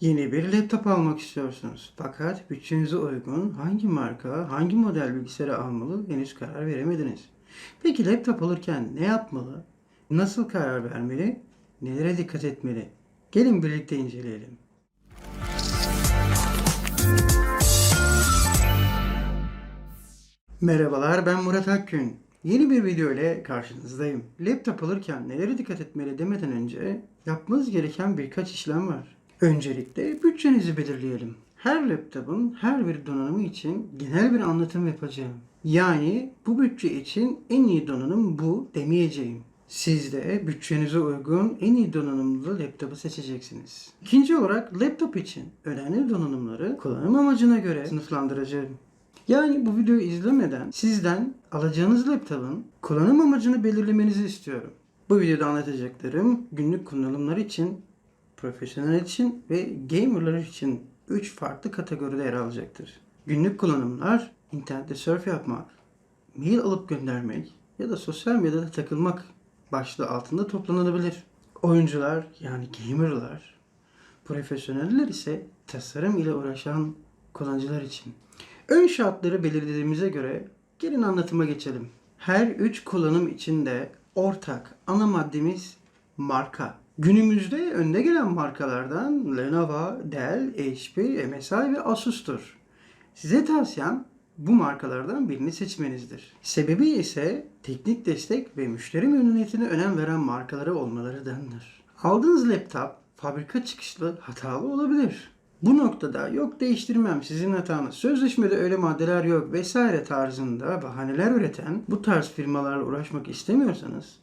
Yeni bir laptop almak istiyorsunuz. Fakat bütçenize uygun hangi marka, hangi model bilgisayarı almalı henüz karar veremediniz. Peki laptop alırken ne yapmalı? Nasıl karar vermeli? Nelere dikkat etmeli? Gelin birlikte inceleyelim. Merhabalar ben Murat Akgün. Yeni bir video ile karşınızdayım. Laptop alırken nelere dikkat etmeli demeden önce yapmanız gereken birkaç işlem var. Öncelikle bütçenizi belirleyelim. Her laptopun her bir donanımı için genel bir anlatım yapacağım. Yani bu bütçe için en iyi donanım bu demeyeceğim. Siz de bütçenize uygun en iyi donanımlı laptopu seçeceksiniz. İkinci olarak laptop için önemli donanımları kullanım amacına göre sınıflandıracağım. Yani bu videoyu izlemeden sizden alacağınız laptopun kullanım amacını belirlemenizi istiyorum. Bu videoda anlatacaklarım günlük kullanımlar için, profesyonel için ve gamerlar için 3 farklı kategoride yer alacaktır. Günlük kullanımlar, internette surf yapmak, mail alıp göndermek ya da sosyal medyada takılmak başlığı altında toplanabilir. Oyuncular yani gamerlar, profesyoneller ise tasarım ile uğraşan kullanıcılar için. Ön şartları belirlediğimize göre gelin anlatıma geçelim. Her üç kullanım içinde ortak ana maddemiz marka. Günümüzde önde gelen markalardan Lenovo, Dell, HP, MSI ve Asus'tur. Size tavsiyem bu markalardan birini seçmenizdir. Sebebi ise teknik destek ve müşteri memnuniyetine önem veren markaları olmalarıdandır. Aldığınız laptop fabrika çıkışlı hatalı olabilir. Bu noktada yok değiştirmem sizin hatanız, sözleşmede öyle maddeler yok vesaire tarzında bahaneler üreten bu tarz firmalarla uğraşmak istemiyorsanız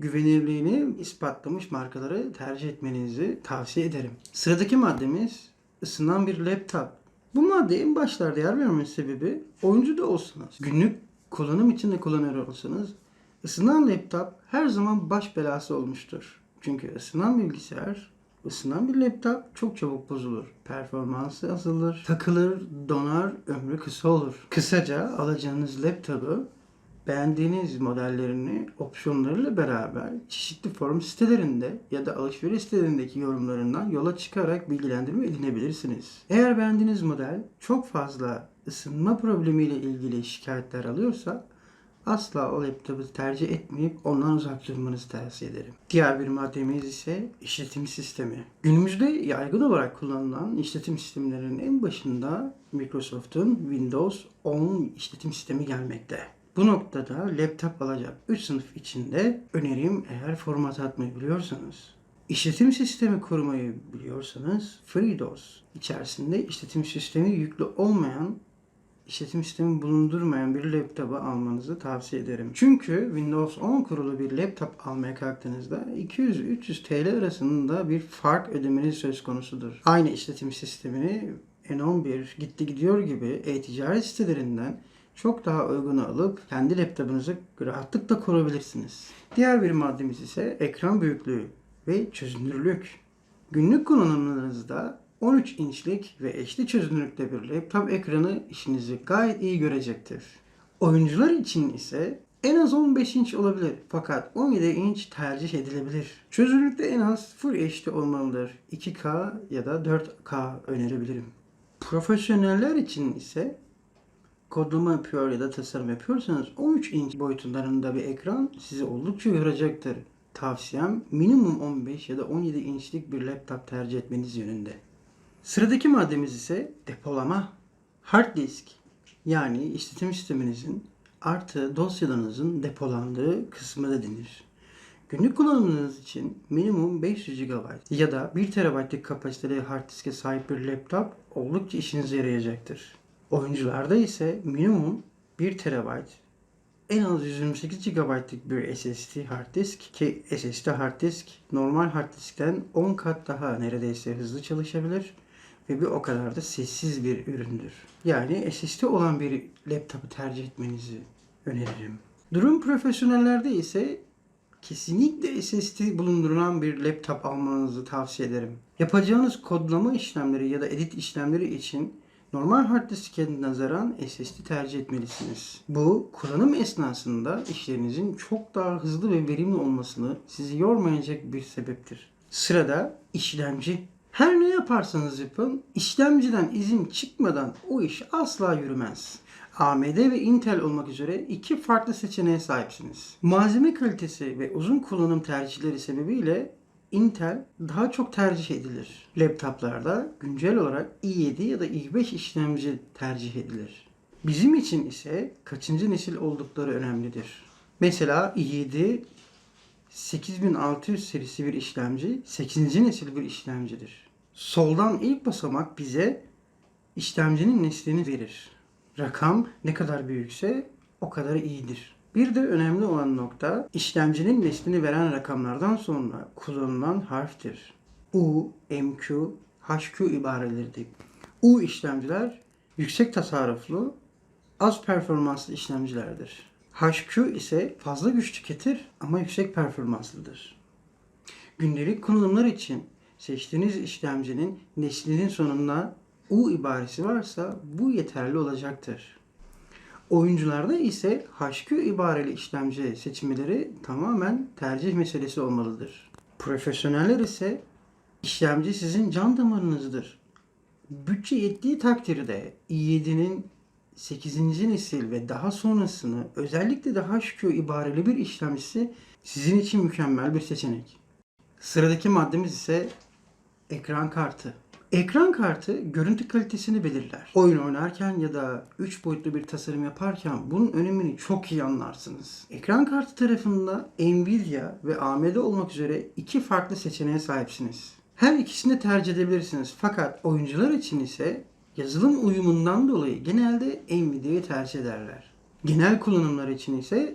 güvenilirliğini ispatlamış markaları tercih etmenizi tavsiye ederim. Sıradaki maddemiz ısınan bir laptop. Bu maddeye en başlarda yer vermemin sebebi oyuncu da olsanız, günlük kullanım için de kullanıyor olsanız ısınan laptop her zaman baş belası olmuştur. Çünkü ısınan bilgisayar Isınan bir laptop çok çabuk bozulur. Performansı azalır, takılır, donar, ömrü kısa olur. Kısaca alacağınız laptopu beğendiğiniz modellerini opsiyonlarıyla beraber çeşitli forum sitelerinde ya da alışveriş sitelerindeki yorumlarından yola çıkarak bilgilendirme edinebilirsiniz. Eğer beğendiğiniz model çok fazla ısınma problemiyle ilgili şikayetler alıyorsa asla o laptopu tercih etmeyip ondan uzak durmanızı tavsiye ederim. Diğer bir maddemiz ise işletim sistemi. Günümüzde yaygın olarak kullanılan işletim sistemlerinin en başında Microsoft'un Windows 10 işletim sistemi gelmekte. Bu noktada laptop alacak 3 sınıf içinde önerim eğer format atmayı biliyorsanız. İşletim sistemi kurmayı biliyorsanız FreeDOS içerisinde işletim sistemi yüklü olmayan işletim sistemi bulundurmayan bir laptopu almanızı tavsiye ederim. Çünkü Windows 10 kurulu bir laptop almaya kalktığınızda 200-300 TL arasında bir fark ödemeniz söz konusudur. Aynı işletim sistemini N11 gitti gidiyor gibi e-ticaret sitelerinden çok daha uygunu alıp kendi laptopunuzu rahatlıkla kurabilirsiniz. Diğer bir maddemiz ise ekran büyüklüğü ve çözünürlük. Günlük kullanımlarınızda 13 inçlik ve eşli çözünürlükte bir laptop ekranı işinizi gayet iyi görecektir. Oyuncular için ise en az 15 inç olabilir fakat 17 inç tercih edilebilir. Çözünürlükte en az Full HD olmalıdır. 2K ya da 4K önerebilirim. Profesyoneller için ise kodlama yapıyor ya da tasarım yapıyorsanız 13 inç boyutlarında bir ekran sizi oldukça yoracaktır. Tavsiyem minimum 15 ya da 17 inçlik bir laptop tercih etmeniz yönünde. Sıradaki maddemiz ise depolama. Hard disk yani işletim sisteminizin artı dosyalarınızın depolandığı kısmı da denir. Günlük kullanımınız için minimum 500 GB ya da 1 TB'lik kapasiteli hard diske sahip bir laptop oldukça işinize yarayacaktır. Oyuncularda ise minimum 1 TB en az 128 GB'lık bir SSD hard disk ki SSD hard disk normal hard diskten 10 kat daha neredeyse hızlı çalışabilir ve bir o kadar da sessiz bir üründür. Yani SSD olan bir laptopu tercih etmenizi öneririm. Durum profesyonellerde ise kesinlikle SSD bulundurulan bir laptop almanızı tavsiye ederim. Yapacağınız kodlama işlemleri ya da edit işlemleri için normal hard diske nazaran SSD tercih etmelisiniz. Bu kullanım esnasında işlerinizin çok daha hızlı ve verimli olmasını sizi yormayacak bir sebeptir. Sırada işlemci Her ne yaparsanız yapın, işlemciden izin çıkmadan o iş asla yürümez. AMD ve Intel olmak üzere iki farklı seçeneğe sahipsiniz. Malzeme kalitesi ve uzun kullanım tercihleri sebebiyle Intel daha çok tercih edilir. Laptoplarda güncel olarak i7 ya da i5 işlemci tercih edilir. Bizim için ise kaçıncı nesil oldukları önemlidir. Mesela i7 8600 serisi bir işlemci 8. nesil bir işlemcidir. Soldan ilk basamak bize işlemcinin neslini verir. Rakam ne kadar büyükse o kadar iyidir. Bir de önemli olan nokta işlemcinin neslini veren rakamlardan sonra kullanılan harftir. U, MQ, HQ ibareleridir. U işlemciler yüksek tasarruflu, az performanslı işlemcilerdir. HQ ise fazla güç tüketir ama yüksek performanslıdır. Gündelik kullanımlar için seçtiğiniz işlemcinin neslinin sonunda U ibaresi varsa bu yeterli olacaktır. Oyuncularda ise HQ ibareli işlemci seçmeleri tamamen tercih meselesi olmalıdır. Profesyoneller ise işlemci sizin can damarınızdır. Bütçe yettiği takdirde i7'nin 8. nesil ve daha sonrasını özellikle de HQ ibareli bir işlemcisi sizin için mükemmel bir seçenek. Sıradaki maddemiz ise ekran kartı. Ekran kartı görüntü kalitesini belirler. Oyun oynarken ya da 3 boyutlu bir tasarım yaparken bunun önemini çok iyi anlarsınız. Ekran kartı tarafında Nvidia ve AMD olmak üzere iki farklı seçeneğe sahipsiniz. Her ikisini de tercih edebilirsiniz fakat oyuncular için ise yazılım uyumundan dolayı genelde Nvidia'yı tercih ederler. Genel kullanımlar için ise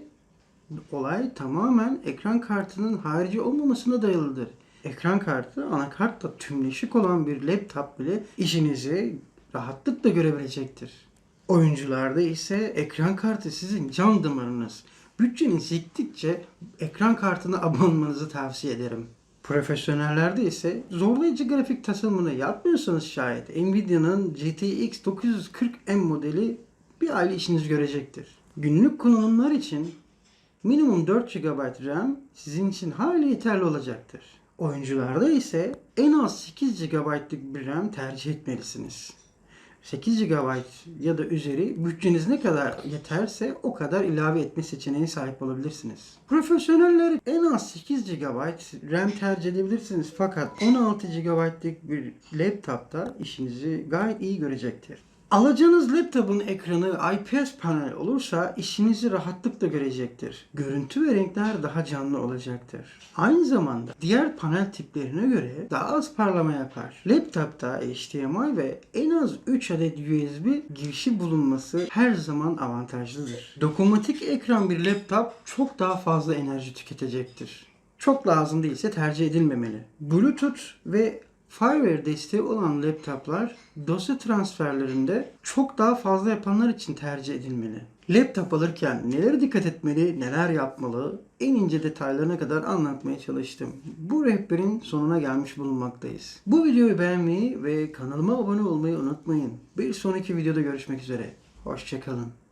olay tamamen ekran kartının harici olmamasına dayalıdır. Ekran kartı anakartla tümleşik olan bir laptop bile işinizi rahatlıkla görebilecektir. Oyuncularda ise ekran kartı sizin can damarınız. Bütçeniz yettikçe ekran kartına abanmanızı tavsiye ederim. Profesyonellerde ise zorlayıcı grafik tasarımını yapmıyorsanız şayet Nvidia'nın GTX 940M modeli bir aile işinizi görecektir. Günlük kullanımlar için minimum 4 GB RAM sizin için hali yeterli olacaktır. Oyuncularda ise en az 8 GB'lık bir RAM tercih etmelisiniz. 8 GB ya da üzeri bütçeniz ne kadar yeterse o kadar ilave etme seçeneğine sahip olabilirsiniz. Profesyoneller en az 8 GB RAM tercih edebilirsiniz fakat 16 GB'lık bir laptopta işinizi gayet iyi görecektir. Alacağınız laptopun ekranı IPS panel olursa işinizi rahatlıkla görecektir. Görüntü ve renkler daha canlı olacaktır. Aynı zamanda diğer panel tiplerine göre daha az parlama yapar. Laptopta HDMI ve en az 3 adet USB girişi bulunması her zaman avantajlıdır. Dokunmatik ekran bir laptop çok daha fazla enerji tüketecektir. Çok lazım değilse tercih edilmemeli. Bluetooth ve Fireware desteği olan laptoplar dosya transferlerinde çok daha fazla yapanlar için tercih edilmeli. Laptop alırken nelere dikkat etmeli, neler yapmalı en ince detaylarına kadar anlatmaya çalıştım. Bu rehberin sonuna gelmiş bulunmaktayız. Bu videoyu beğenmeyi ve kanalıma abone olmayı unutmayın. Bir sonraki videoda görüşmek üzere. Hoşçakalın.